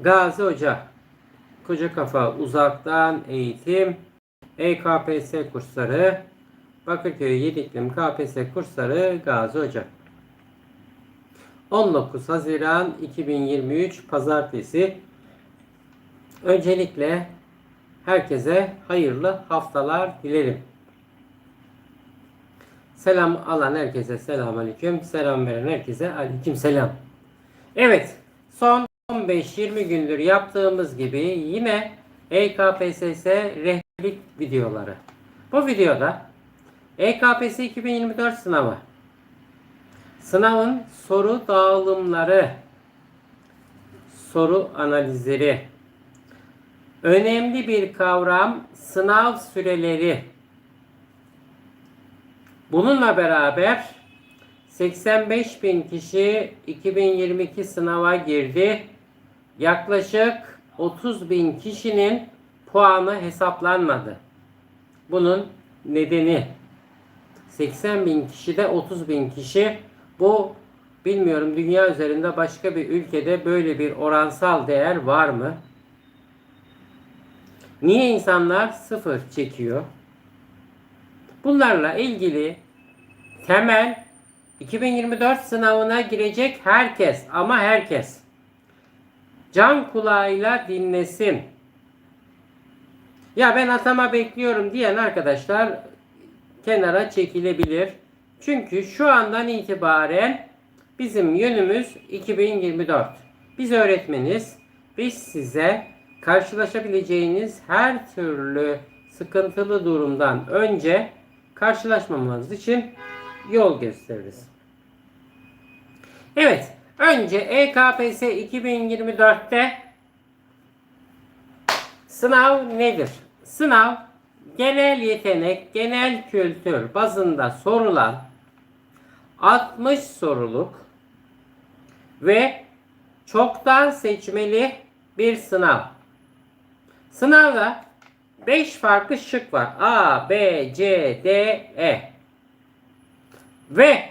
Gazi Hoca, Koca Kafa Uzaktan Eğitim, EKPS kursları, Bakırköy Yediklim KPS kursları Gazi Hoca. 19 Haziran 2023 Pazartesi. Öncelikle herkese hayırlı haftalar dilerim. Selam alan herkese selam aleyküm. Selam veren herkese aleyküm selam. Evet son 15-20 gündür yaptığımız gibi yine EKPSS rehberlik videoları. Bu videoda EKPS 2024 sınavı Sınavın soru dağılımları, soru analizleri, önemli bir kavram sınav süreleri. Bununla beraber 85 bin kişi 2022 sınava girdi. Yaklaşık 30 bin kişinin puanı hesaplanmadı. Bunun nedeni 80 bin kişide 30 bin kişi bu bilmiyorum dünya üzerinde başka bir ülkede böyle bir oransal değer var mı? Niye insanlar sıfır çekiyor? Bunlarla ilgili temel 2024 sınavına girecek herkes ama herkes can kulağıyla dinlesin. Ya ben atama bekliyorum diyen arkadaşlar kenara çekilebilir. Çünkü şu andan itibaren bizim yönümüz 2024. Biz öğretmeniz. Biz size karşılaşabileceğiniz her türlü sıkıntılı durumdan önce karşılaşmamanız için yol gösteririz. Evet, önce EKPS 2024'te sınav nedir? Sınav genel yetenek, genel kültür bazında sorulan 60 soruluk ve çoktan seçmeli bir sınav. Sınavda 5 farklı şık var. A, B, C, D, E. Ve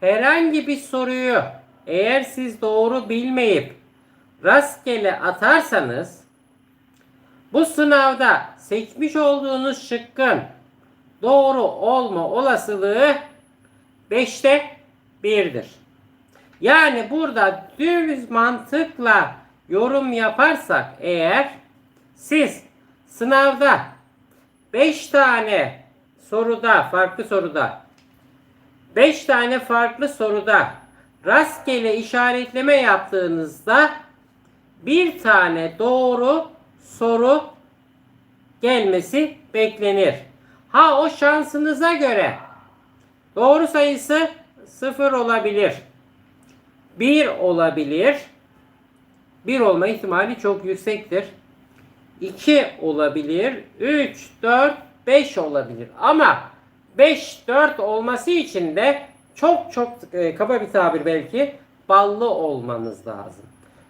herhangi bir soruyu eğer siz doğru bilmeyip rastgele atarsanız bu sınavda seçmiş olduğunuz şıkkın doğru olma olasılığı 5'te 1'dir. Yani burada düz mantıkla yorum yaparsak eğer siz sınavda 5 tane soruda farklı soruda 5 tane farklı soruda rastgele işaretleme yaptığınızda bir tane doğru soru gelmesi beklenir. Ha o şansınıza göre doğru sayısı 0 olabilir. 1 olabilir. 1 olma ihtimali çok yüksektir. 2 olabilir. 3, 4, 5 olabilir. Ama 5, 4 olması için de çok çok e, kaba bir tabir belki ballı olmanız lazım.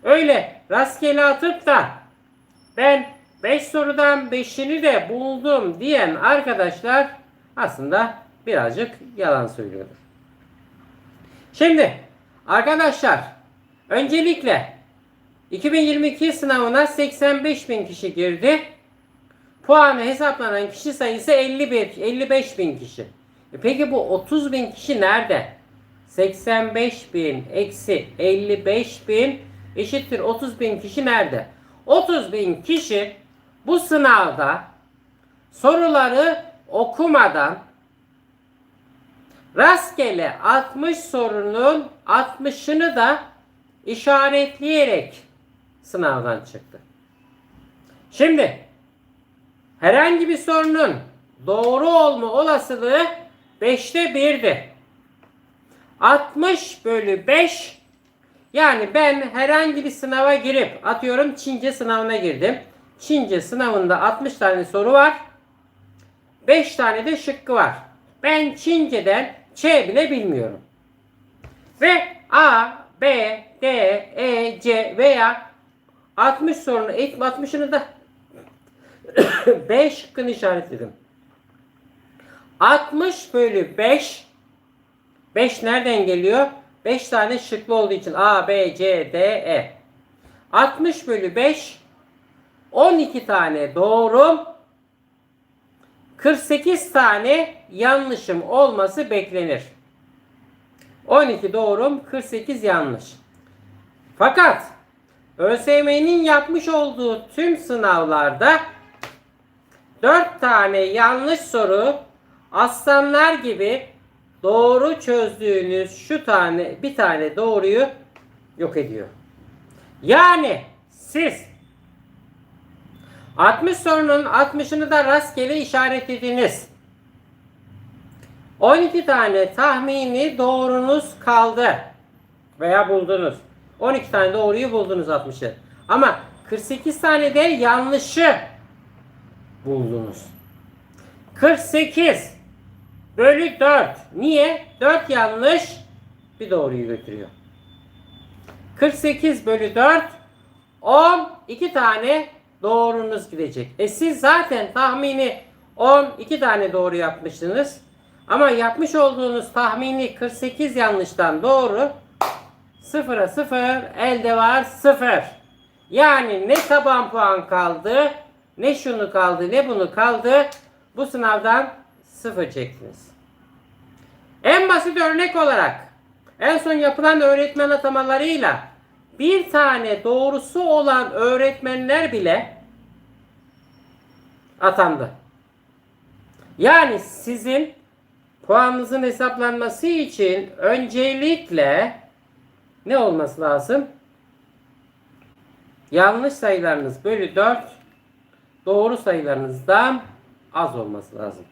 Öyle rastgele atıp da ben 5 sorudan 5'ini de buldum diyen arkadaşlar aslında birazcık yalan söylüyordur. Şimdi arkadaşlar öncelikle 2022 sınavına 85 bin kişi girdi. Puanı hesaplanan kişi sayısı 51, 55 bin kişi. E peki bu 30 bin kişi nerede? 85 bin eksi 55 bin eşittir 30 bin kişi nerede? 30 bin kişi bu sınavda soruları okumadan rastgele 60 sorunun 60'ını da işaretleyerek sınavdan çıktı. Şimdi herhangi bir sorunun doğru olma olasılığı 5'te 1'di. 60 bölü 5 yani ben herhangi bir sınava girip atıyorum Çince sınavına girdim. Çince sınavında 60 tane soru var. 5 tane de şıkkı var. Ben Çince'den Ç bile bilmiyorum. Ve A, B, D, E, C veya 60 sorunu 60'ını da 5 şıkkını işaretledim. 60 bölü 5 5 nereden geliyor? 5 tane şıklı olduğu için A, B, C, D, E. 60 bölü 5 12 tane doğrum 48 tane yanlışım olması beklenir. 12 doğrum 48 yanlış. Fakat ÖSYM'nin yapmış olduğu tüm sınavlarda 4 tane yanlış soru aslanlar gibi doğru çözdüğünüz şu tane bir tane doğruyu yok ediyor. Yani siz 60 sorunun 60'ını da rastgele işaretlediniz. 12 tane tahmini doğrunuz kaldı veya buldunuz. 12 tane doğruyu buldunuz 60'ı. Ama 48 tane de yanlışı buldunuz. 48 bölü 4. Niye? 4 yanlış bir doğruyu götürüyor. 48 bölü 4 12 tane doğrunuz gidecek. E siz zaten tahmini 12 tane doğru yapmıştınız. Ama yapmış olduğunuz tahmini 48 yanlıştan doğru sıfıra sıfır elde var sıfır. Yani ne taban puan kaldı ne şunu kaldı ne bunu kaldı. Bu sınavdan sıfır. En basit örnek olarak en son yapılan öğretmen atamalarıyla bir tane doğrusu olan öğretmenler bile atandı. Yani sizin puanınızın hesaplanması için öncelikle ne olması lazım? Yanlış sayılarınız bölü 4 doğru sayılarınızdan az olması lazım.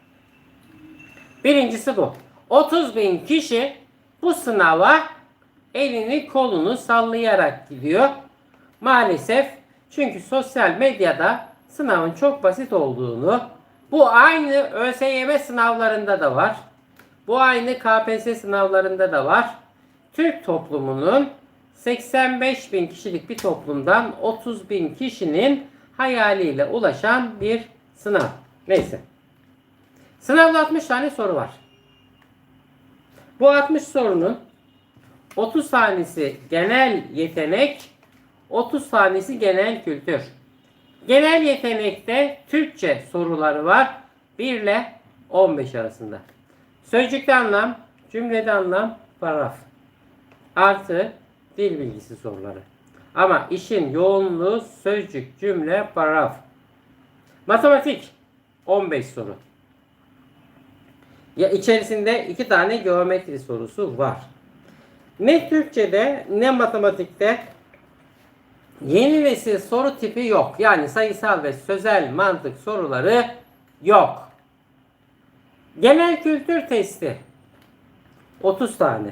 Birincisi bu. 30 bin kişi bu sınava elini kolunu sallayarak gidiyor. Maalesef çünkü sosyal medyada sınavın çok basit olduğunu bu aynı ÖSYM sınavlarında da var. Bu aynı KPSS sınavlarında da var. Türk toplumunun 85 bin kişilik bir toplumdan 30 bin kişinin hayaliyle ulaşan bir sınav. Neyse. Sınavda 60 tane soru var. Bu 60 sorunun 30 tanesi genel yetenek, 30 tanesi genel kültür. Genel yetenekte Türkçe soruları var. 1 ile 15 arasında. Sözcükte anlam, cümlede anlam, paragraf. Artı dil bilgisi soruları. Ama işin yoğunluğu sözcük, cümle, paragraf. Matematik 15 soru. Ya içerisinde iki tane geometri sorusu var. Ne Türkçe'de ne matematikte yeni nesil soru tipi yok. Yani sayısal ve sözel mantık soruları yok. Genel kültür testi 30 tane.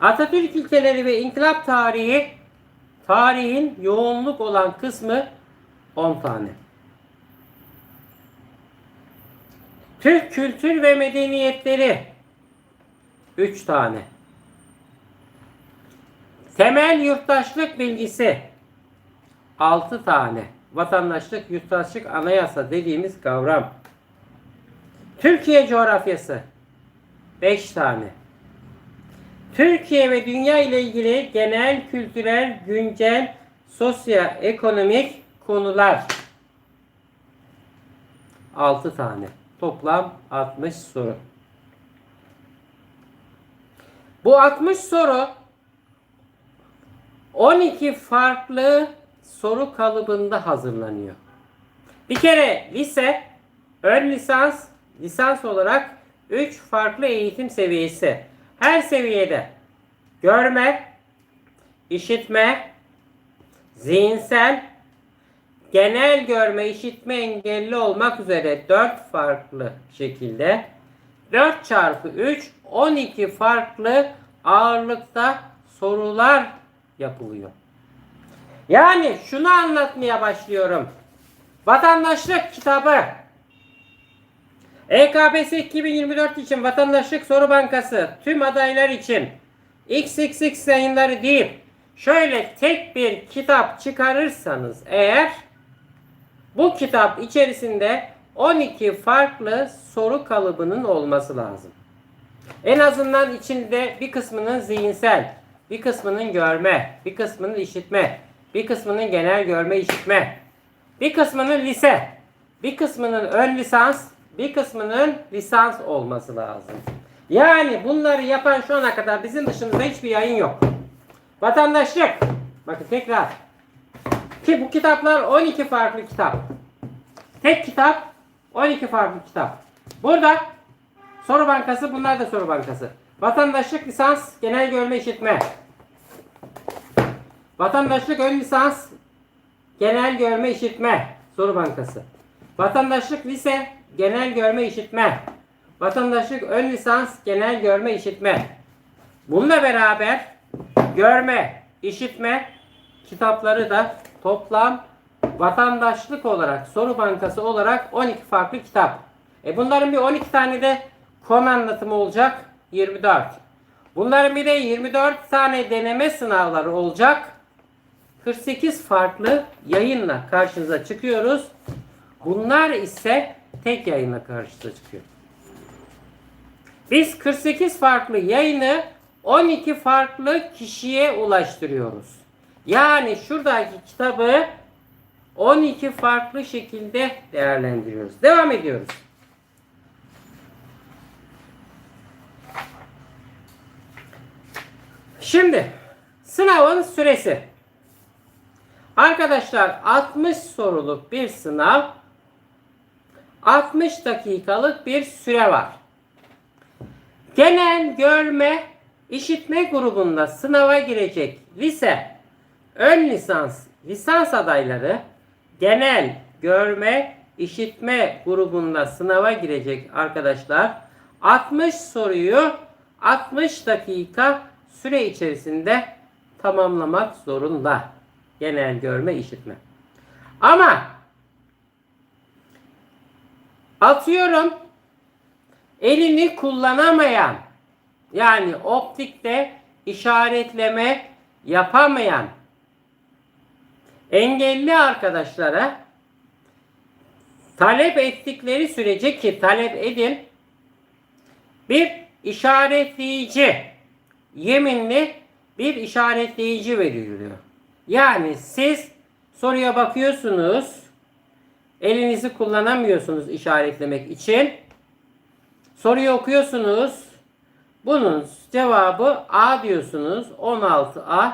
Atatürk ilkeleri ve inkılap tarihi tarihin yoğunluk olan kısmı 10 tane. Türk kültür ve medeniyetleri 3 tane. Temel yurttaşlık bilgisi 6 tane. Vatandaşlık, yurttaşlık, anayasa dediğimiz kavram. Türkiye coğrafyası 5 tane. Türkiye ve dünya ile ilgili genel kültürel, güncel, sosyoekonomik konular 6 tane. Toplam 60 soru. Bu 60 soru 12 farklı soru kalıbında hazırlanıyor. Bir kere lise, ön lisans, lisans olarak 3 farklı eğitim seviyesi. Her seviyede görme, işitme, zihinsel, genel görme, işitme engelli olmak üzere 4 farklı şekilde 4 çarpı 3 12 farklı ağırlıkta sorular yapılıyor. Yani şunu anlatmaya başlıyorum. Vatandaşlık kitabı EKPS 2024 için Vatandaşlık Soru Bankası tüm adaylar için XXX yayınları deyip şöyle tek bir kitap çıkarırsanız eğer bu kitap içerisinde 12 farklı soru kalıbının olması lazım. En azından içinde bir kısmının zihinsel, bir kısmının görme, bir kısmının işitme, bir kısmının genel görme işitme, bir kısmının lise, bir kısmının ön lisans, bir kısmının lisans olması lazım. Yani bunları yapan şu ana kadar bizim dışımızda hiçbir yayın yok. Vatandaşlık. Bakın tekrar. Ki bu kitaplar 12 farklı kitap. Tek kitap 12 farklı kitap. Burada soru bankası bunlar da soru bankası. Vatandaşlık lisans genel görme işitme. Vatandaşlık ön lisans genel görme işitme soru bankası. Vatandaşlık lise genel görme işitme. Vatandaşlık ön lisans genel görme işitme. Bununla beraber görme, işitme kitapları da toplam vatandaşlık olarak, soru bankası olarak 12 farklı kitap. E bunların bir 12 tane de konu anlatımı olacak. 24. Bunların bir de 24 tane deneme sınavları olacak. 48 farklı yayınla karşınıza çıkıyoruz. Bunlar ise tek yayınla karşınıza çıkıyor. Biz 48 farklı yayını 12 farklı kişiye ulaştırıyoruz. Yani şuradaki kitabı 12 farklı şekilde değerlendiriyoruz. Devam ediyoruz. Şimdi sınavın süresi. Arkadaşlar 60 soruluk bir sınav 60 dakikalık bir süre var. Genel görme, işitme grubunda sınava girecek lise, ön lisans, lisans adayları genel görme, işitme grubunda sınava girecek arkadaşlar 60 soruyu 60 dakika süre içerisinde tamamlamak zorunda. Genel görme, işitme. Ama atıyorum elini kullanamayan yani optikte işaretleme yapamayan engelli arkadaşlara talep ettikleri sürece ki talep edin bir işaretleyici yeminli bir işaretleyici veriliyor. Yani siz soruya bakıyorsunuz elinizi kullanamıyorsunuz işaretlemek için soruyu okuyorsunuz bunun cevabı A diyorsunuz 16A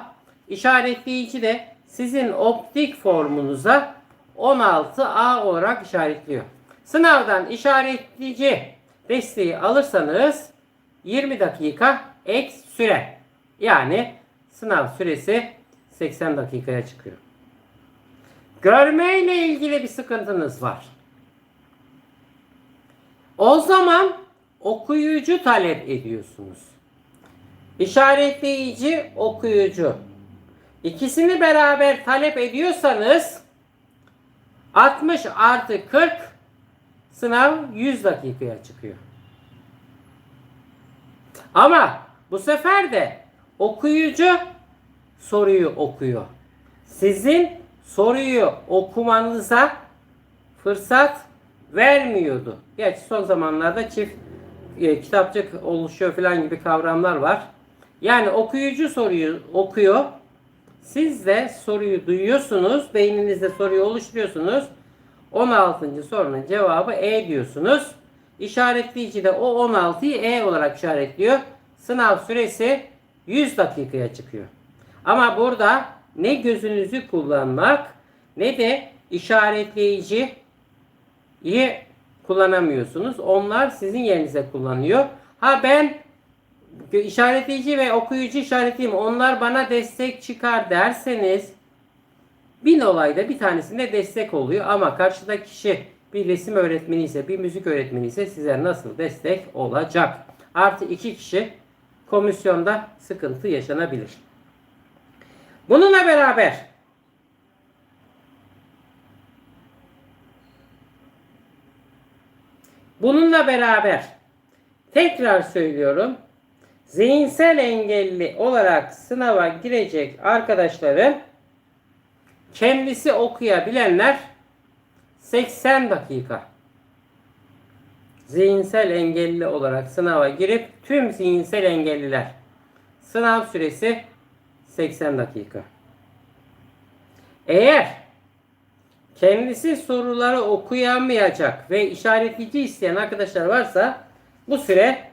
işaretleyici de sizin optik formunuza 16A olarak işaretliyor. Sınavdan işaretleyici desteği alırsanız 20 dakika ek süre. Yani sınav süresi 80 dakikaya çıkıyor. Görme ile ilgili bir sıkıntınız var. O zaman okuyucu talep ediyorsunuz. İşaretleyici, okuyucu. İkisini beraber talep ediyorsanız 60 artı 40 sınav 100 dakikaya çıkıyor. Ama bu sefer de okuyucu soruyu okuyor. Sizin soruyu okumanıza fırsat vermiyordu. Gerçi son zamanlarda çift e, kitapçık oluşuyor falan gibi kavramlar var. Yani okuyucu soruyu okuyor. Siz de soruyu duyuyorsunuz. Beyninizde soruyu oluşturuyorsunuz. 16. sorunun cevabı E diyorsunuz. İşaretleyici de o 16'yı E olarak işaretliyor. Sınav süresi 100 dakikaya çıkıyor. Ama burada ne gözünüzü kullanmak ne de işaretleyiciyi kullanamıyorsunuz. Onlar sizin yerinize kullanıyor. Ha ben işaretleyici ve okuyucu işaretleyeyim onlar bana destek çıkar derseniz bin olayda bir tanesinde destek oluyor ama karşıdaki kişi bir resim öğretmeni ise bir müzik öğretmeni ise size nasıl destek olacak? Artı iki kişi komisyonda sıkıntı yaşanabilir. Bununla beraber bununla beraber tekrar söylüyorum zihinsel engelli olarak sınava girecek arkadaşların kendisi okuyabilenler 80 dakika zihinsel engelli olarak sınava girip tüm zihinsel engelliler sınav süresi 80 dakika. Eğer kendisi soruları okuyamayacak ve işaretleyici isteyen arkadaşlar varsa bu süre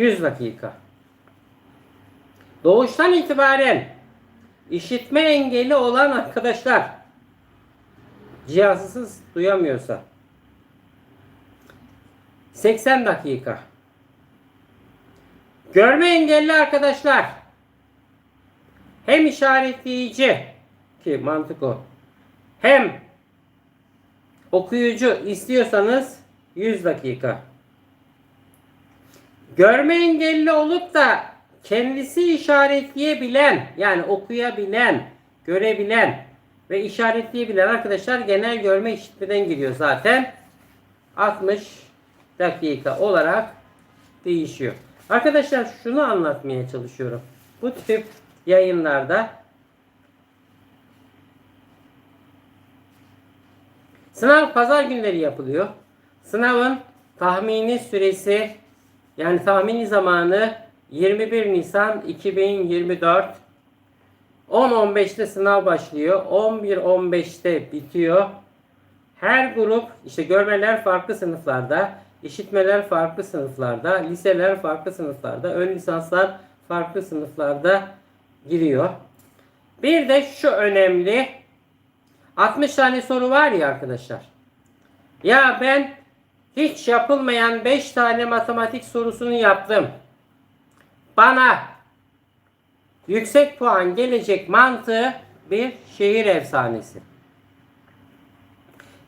100 dakika. Doğuştan itibaren işitme engeli olan arkadaşlar cihazsız duyamıyorsa 80 dakika. Görme engelli arkadaşlar hem işaretleyici ki mantık o hem okuyucu istiyorsanız 100 dakika. Görme engelli olup da kendisi işaretleyebilen yani okuyabilen, görebilen ve işaretleyebilen arkadaşlar genel görme işitmeden giriyor zaten. 60 dakika olarak değişiyor. Arkadaşlar şunu anlatmaya çalışıyorum. Bu tip yayınlarda sınav pazar günleri yapılıyor. Sınavın tahmini süresi yani tahmini zamanı 21 Nisan 2024 10.15'te sınav başlıyor. 11.15'te bitiyor. Her grup işte görmeler farklı sınıflarda, işitmeler farklı sınıflarda, liseler farklı sınıflarda, ön lisanslar farklı sınıflarda giriyor. Bir de şu önemli 60 tane soru var ya arkadaşlar. Ya ben hiç yapılmayan 5 tane matematik sorusunu yaptım. Bana yüksek puan gelecek mantığı bir şehir efsanesi.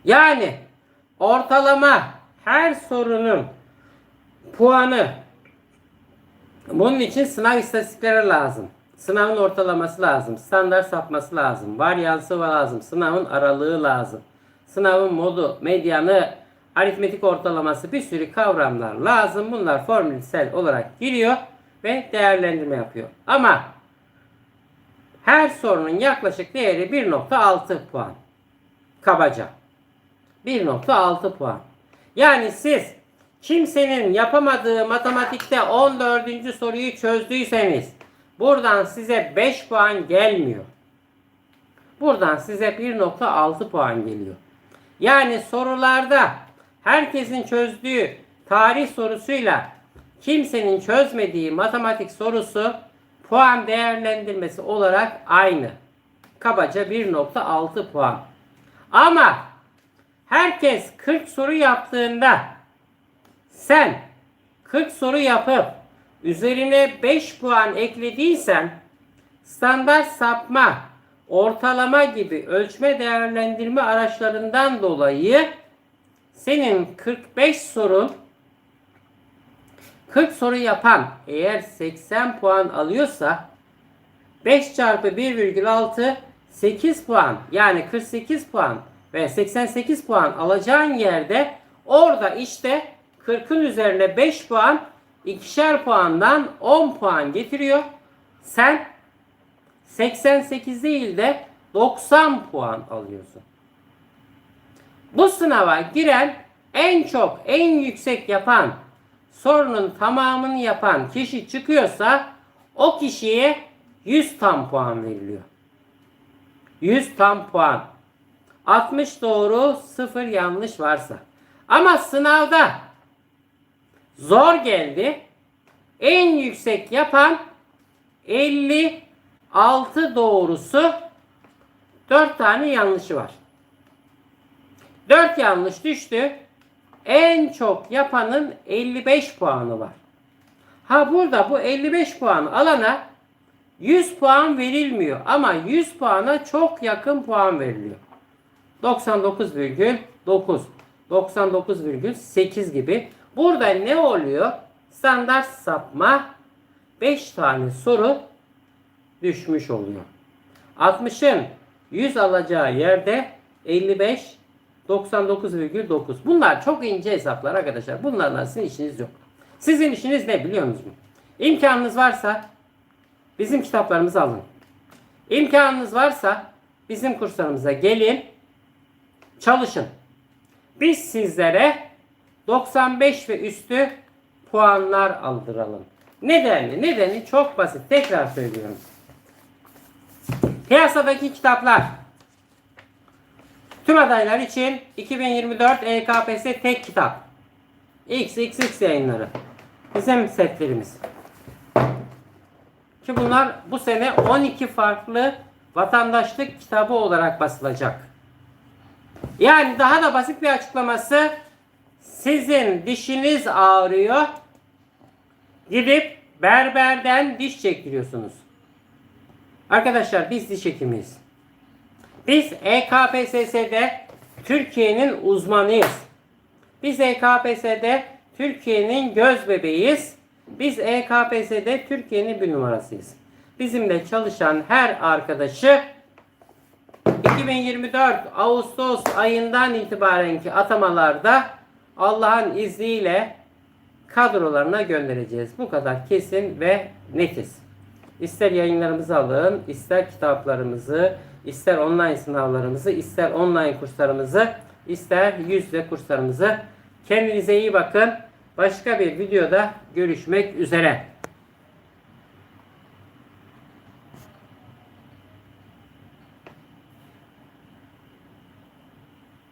Yani ortalama her sorunun puanı bunun için sınav istatistikleri lazım. Sınavın ortalaması lazım. Standart sapması lazım. Varyansı lazım. Sınavın aralığı lazım. Sınavın modu, medyanı, aritmetik ortalaması bir sürü kavramlar lazım. Bunlar formülsel olarak giriyor ve değerlendirme yapıyor. Ama her sorunun yaklaşık değeri 1.6 puan. Kabaca. 1.6 puan. Yani siz kimsenin yapamadığı matematikte 14. soruyu çözdüyseniz buradan size 5 puan gelmiyor. Buradan size 1.6 puan geliyor. Yani sorularda herkesin çözdüğü tarih sorusuyla kimsenin çözmediği matematik sorusu puan değerlendirmesi olarak aynı. Kabaca 1.6 puan. Ama herkes 40 soru yaptığında sen 40 soru yapıp üzerine 5 puan eklediysen standart sapma, ortalama gibi ölçme değerlendirme araçlarından dolayı senin 45 sorun 40 soru yapan eğer 80 puan alıyorsa 5 çarpı 1,6 8 puan yani 48 puan ve 88 puan alacağın yerde orada işte 40'ın üzerine 5 puan ikişer puandan 10 puan getiriyor. Sen 88 değil de 90 puan alıyorsun. Bu sınava giren en çok en yüksek yapan sorunun tamamını yapan kişi çıkıyorsa o kişiye 100 tam puan veriliyor. 100 tam puan. 60 doğru 0 yanlış varsa. Ama sınavda zor geldi. En yüksek yapan 56 doğrusu 4 tane yanlışı var. 4 yanlış düştü. En çok yapanın 55 puanı var. Ha burada bu 55 puan alana 100 puan verilmiyor ama 100 puana çok yakın puan veriliyor. 99,9 99,8 gibi. Burada ne oluyor? Standart sapma 5 tane soru düşmüş oluyor. 60'ın 100 alacağı yerde 55 99,9. Bunlar çok ince hesaplar arkadaşlar. Bunlarla sizin işiniz yok. Sizin işiniz ne biliyor musunuz? İmkanınız varsa bizim kitaplarımızı alın. İmkanınız varsa bizim kurslarımıza gelin. Çalışın. Biz sizlere 95 ve üstü puanlar aldıralım. Nedeni? Nedeni çok basit. Tekrar söylüyorum. Piyasadaki kitaplar. Tüm adaylar için 2024 EKPS tek kitap. XXX yayınları. Bizim setlerimiz. Ki bunlar bu sene 12 farklı vatandaşlık kitabı olarak basılacak. Yani daha da basit bir açıklaması sizin dişiniz ağrıyor. Gidip berberden diş çektiriyorsunuz. Arkadaşlar biz diş hekimiyiz. Biz EKPSS'de Türkiye'nin uzmanıyız. Biz EKPS'de Türkiye'nin göz bebeğiyiz. Biz EKPS'de Türkiye'nin bir numarasıyız. Bizimle çalışan her arkadaşı 2024 Ağustos ayından itibarenki atamalarda Allah'ın izniyle kadrolarına göndereceğiz. Bu kadar kesin ve netiz. İster yayınlarımızı alın, ister kitaplarımızı, ister online sınavlarımızı, ister online kurslarımızı, ister yüzde kurslarımızı. Kendinize iyi bakın. Başka bir videoda görüşmek üzere.